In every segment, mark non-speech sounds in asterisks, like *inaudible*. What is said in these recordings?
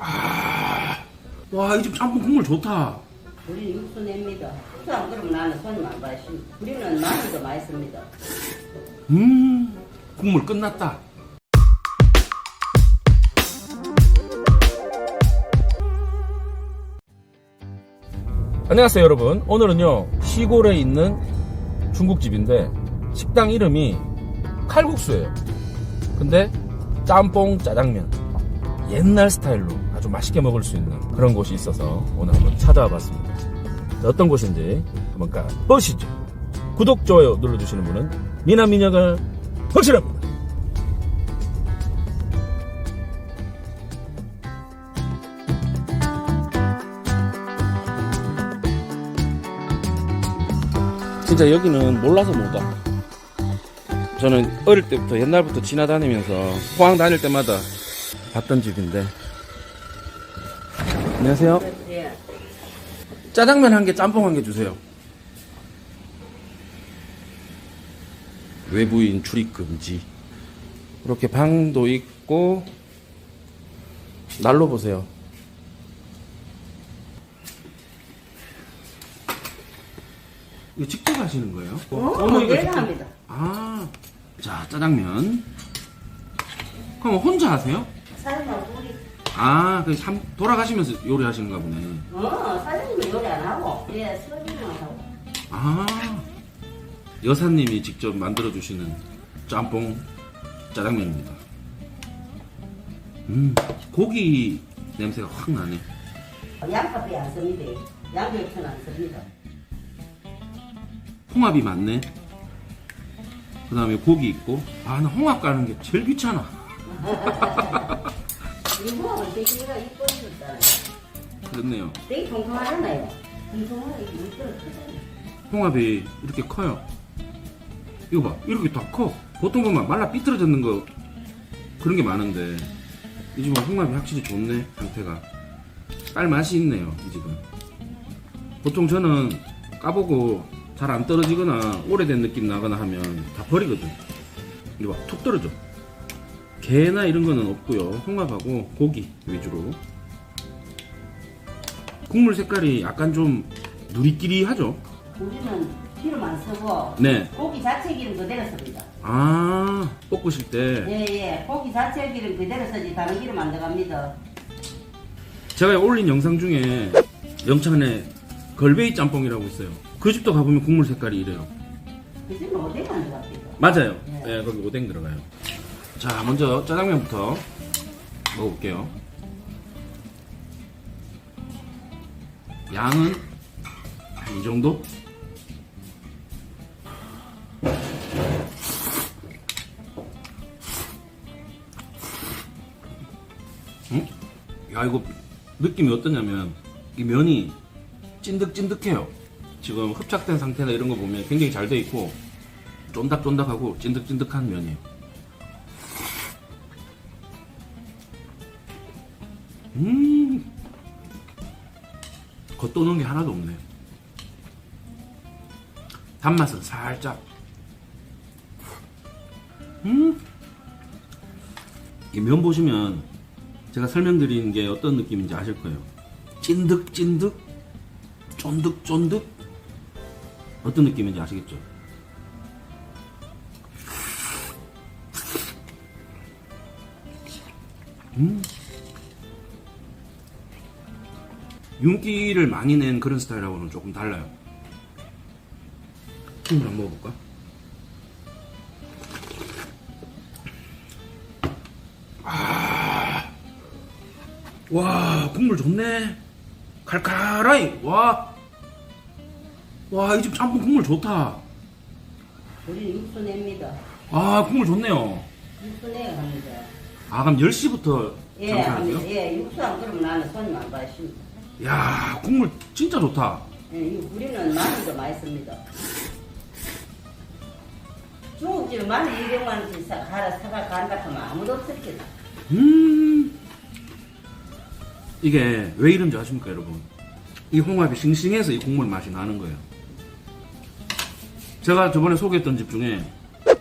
아, 와, 이 집 짬뽕 국물 좋다. 우리는 육수 냅니다. 육수 안 그러면 나는 손님 안 봐십니다. 우리는 마늘도 많이 씁니다. 음, 국물 끝났다. 안녕하세요 여러분 오늘은요 시골에 있는 중국집인데 식당 이름이 칼국수예요 근데 짬뽕 짜장면 옛날 스타일로 아주 맛있게 먹을 수 있는 그런 곳이 있어서 오늘 한번 찾아와 봤습니다 어떤 곳인지 한번 가보시죠 구독 좋아요 눌러주시는 분은 미나미녀가 확실합니다 진짜 여기는 몰라서 못 와. 저는 어릴 때부터 옛날부터 지나다니면서 포항 다닐 때마다 봤던 집인데. 안녕하세요. 예. 짜장면 한 개, 짬뽕 한 개 주세요. 외부인 출입 금지. 이렇게 방도 있고 난로 보세요. 이거 직접 하시는 거예요? 어, 어머니가 내가 직접- 합니다. 아, 자 짜장면. 그럼 혼자 하세요? 사장님하고 우리, 아, 그참 돌아가시면서 요리하시는가 보네. 어, 사장님은 요리 안 하고, 예, 서빙만 하고. 아, 여사님이 직접 만들어 주시는 짬뽕 짜장면입니다. 음, 고기 냄새가 확 나네. 양파피 안 씁니다. 양배추는 안 씁니다. 홍합이 많네. 그 다음에 고기 있고. 아, 나 홍합 까는 게 제일 귀찮아. *laughs* 모함은 되기가 이뻐졌잖아요. 그렇네요. 되게 통통하잖아요. 통통하게 물들어 크잖아요. 홍합이 이렇게 커요. 이거 봐, 이렇게 다 커. 보통 보면 말라 삐뚤어졌는 거 그런 게 많은데 이 집은 홍합이 확실히 좋네 상태가. 깔 맛이 있네요 이 집은. 보통 저는 까보고 잘 안 떨어지거나 오래된 느낌 나거나 하면 다 버리거든. 이거 봐, 툭 떨어져. 게나 이런 거는 없고요. 홍합하고 고기 위주로. 국물 색깔이 약간 좀 누리끼리하죠. 우리는 기름 안 쓰고, 네. 고기 자체 기름 그대로 씁니다. 아, 볶으실 때 예, 예. 고기 자체 기름 그대로 쓰지, 다른 기름 안 들어갑니다. 제가 올린 영상 중에 영창에 걸베이 짬뽕이라고 있어요. 그 집도 가보면 국물 색깔이 이래요. 그 집은 어디가 안 들어갑니다. 맞아요. 네. 예, 거기 오뎅 들어가요. 자, 먼저 짜장면부터 먹어볼게요. 양은 한 이 정도? 응? 야, 이거 느낌이 어떠냐면 이 면이 찐득찐득해요. 지금 흡착된 상태나 이런 거 보면 굉장히 잘 돼 있고 쫀득쫀득하고 찐득찐득한 면이에요. 음, 겉도는 게 하나도 없네. 단맛은 살짝. 음, 이 면 보시면 제가 설명드린 게 어떤 느낌인지 아실 거예요. 찐득찐득, 쫀득쫀득. 어떤 느낌인지 아시겠죠? 음. 윤기를 많이 낸 그런 스타일하고는 조금 달라요. 국물 한번 먹어볼까? 아, 와, 국물 좋네. 칼칼하이, 와. 와, 이 집 짬뽕 국물 좋다. 우리는 육수 냅니다. 아, 국물 좋네요. 육수 내야 합니다. 아, 그럼 10시부터 예, 장사하세요? 합니다. 예, 육수 안 그러면 나는 손님 안 봐십니다. 야, 국물 진짜 좋다. 예, 이- 우리는 마늘도 많이 씁니다. 중국집은 마늘 200만 원씩 사, 갈아 사가 간다 하면 아무도 없습니다. 음. 이게 왜 이런지 아십니까, 여러분? 이 홍합이 싱싱해서 이 국물 맛이 나는 거예요. 제가 저번에 소개했던 집 중에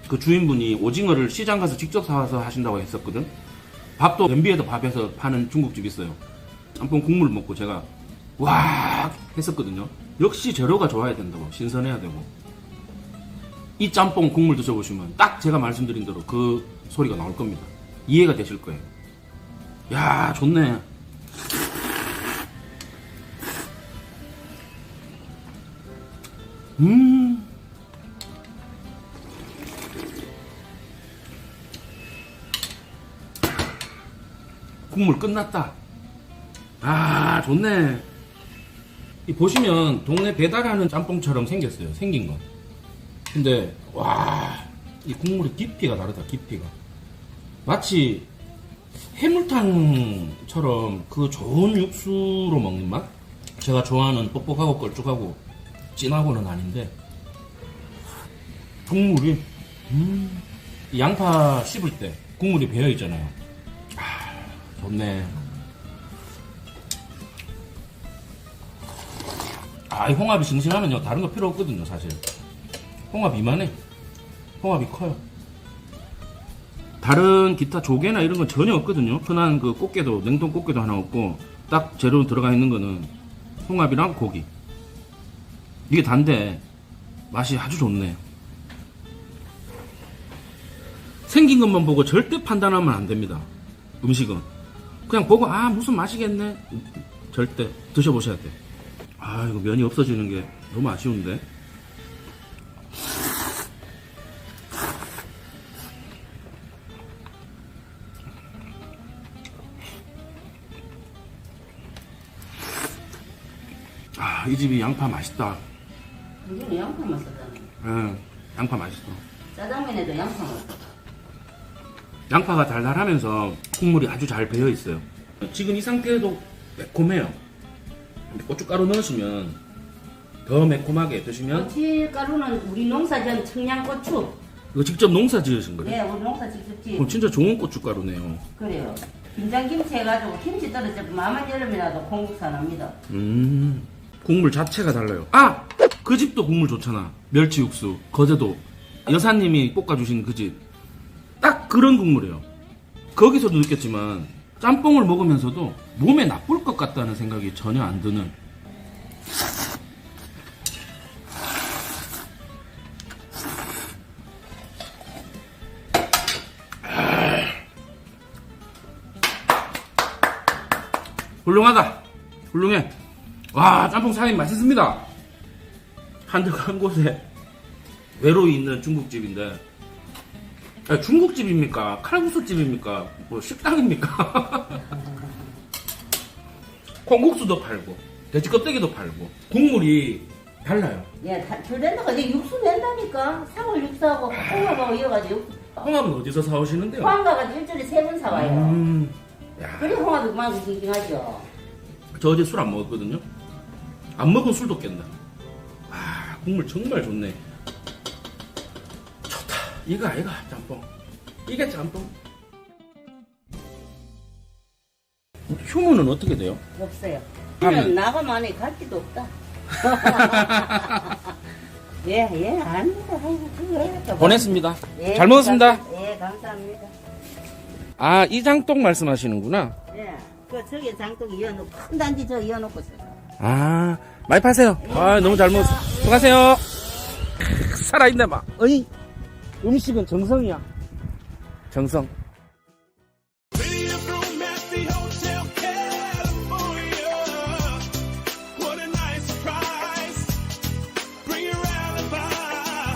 그 주인분이 오징어를 시장 가서 직접 사와서 하신다고 했었거든. 밥도 냄비에다 밥해서 파는 중국집 있어요. 짬뽕 국물 먹고 제가 와 했었거든요. 역시 재료가 좋아야 된다고 신선해야 되고 이 짬뽕 국물 드셔보시면 딱 제가 말씀드린 대로 그 소리가 나올 겁니다. 이해가 되실 거예요. 야 좋네. 음. 국물 끝났다. 아, 좋네. 이 보시면 동네 배달하는 짬뽕처럼 생겼어요. 생긴 건. 근데 와, 이 국물의 깊이가 다르다. 깊이가. 마치 해물탕처럼 그 좋은 육수로 먹는 맛? 제가 좋아하는 뻑뻑하고 걸쭉하고 진하고는 아닌데 국물이 음, 이 양파 씹을 때 국물이 배어 있잖아요. 아, 좋네. 아, 이 홍합이 싱싱하면요 다른 거 필요 없거든요, 사실. 홍합 이만해. 홍합이 커요. 다른 기타 조개나 이런 건 전혀 없거든요. 흔한 그 꽃게도 냉동 꽃게도 하나 없고 딱 재료 들어가 있는 거는 홍합이랑 고기. 이게 단데 맛이 아주 좋네. 생긴 것만 보고 절대 판단하면 안 됩니다. 음식은 그냥 보고 아 무슨 맛이겠네. 절대 드셔보셔야 돼. 아 이거 면이 없어지는 게 너무 아쉬운데. 아, 이 집이 양파 맛있다. 우리는 양파만 쓰잖아. 응, 양파 맛있어. 짜장면에도 양파만 써. 양파가 달달하면서 국물이 아주 잘 배어 있어요. 지금 이 상태에도 매콤해요. 고춧가루 넣으시면 더 매콤하게 드시면 고춧가루는 우리 농사지은 청양고추. 이거 직접 농사 지으신 거예요? 예, 우리 농사 직접 지 그럼 진짜 좋은 고춧가루네요. 그래요. 김장김치 해가지고 김치 떨어져 마만 여름이라도 공국산 합니다. 음, 국물 자체가 달라요. 아! 그 집도 국물 좋잖아. 멸치 육수, 거제도. 여사님이 볶아주신 그 집. 딱 그런 국물이에요. 거기서도 느꼈지만, 짬뽕을 먹으면서도 몸에 나쁠 것 같다는 생각이 전혀 안 드는. 훌륭하다. 훌륭해. 와, 짬뽕 사장님 맛있습니다. 한적 한 곳에 외로이 있는 중국집인데, 아, 중국집입니까? 칼국수집입니까? 뭐 식당입니까? *laughs* 콩국수도 팔고, 돼지 껍데기도 팔고, 국물이 달라요. 예, 다, 줄 낸다가 이제 육수 낸다니까. 상을 육수하고 홍합하고 이어가지고 육수. 홍합은 어디서 사오시는데요? 포항 가가지고 일주일에 세 번 사와요. 음, 야, 그래 홍합이 그만큼 싱싱하죠. 저 어제 술 안 먹었거든요. 안 먹은 술도 깬다. 아, 국물 정말 좋네. 좋다. 이거 아이가 짬뽕. 이게 짬뽕. 휴무는 어떻게 돼요? 없어요. 그냥 나가만에 갈 데도 없다. *laughs* 예, 예, 아닙니다. 아이고, 보냈습니다. 예, 잘 먹었습니다. 감사- 예, 감사합니다. 아, 이장동 말씀하시는구나. 예, 그 저기 장독 이어놓고 큰 단지 저 이어놓고 있어요. 아, 많이 파세요. 아, 너무 잘 먹었어. 수고하세요. 살아있네, 막. 어이, 음식은 정성이야. 정성.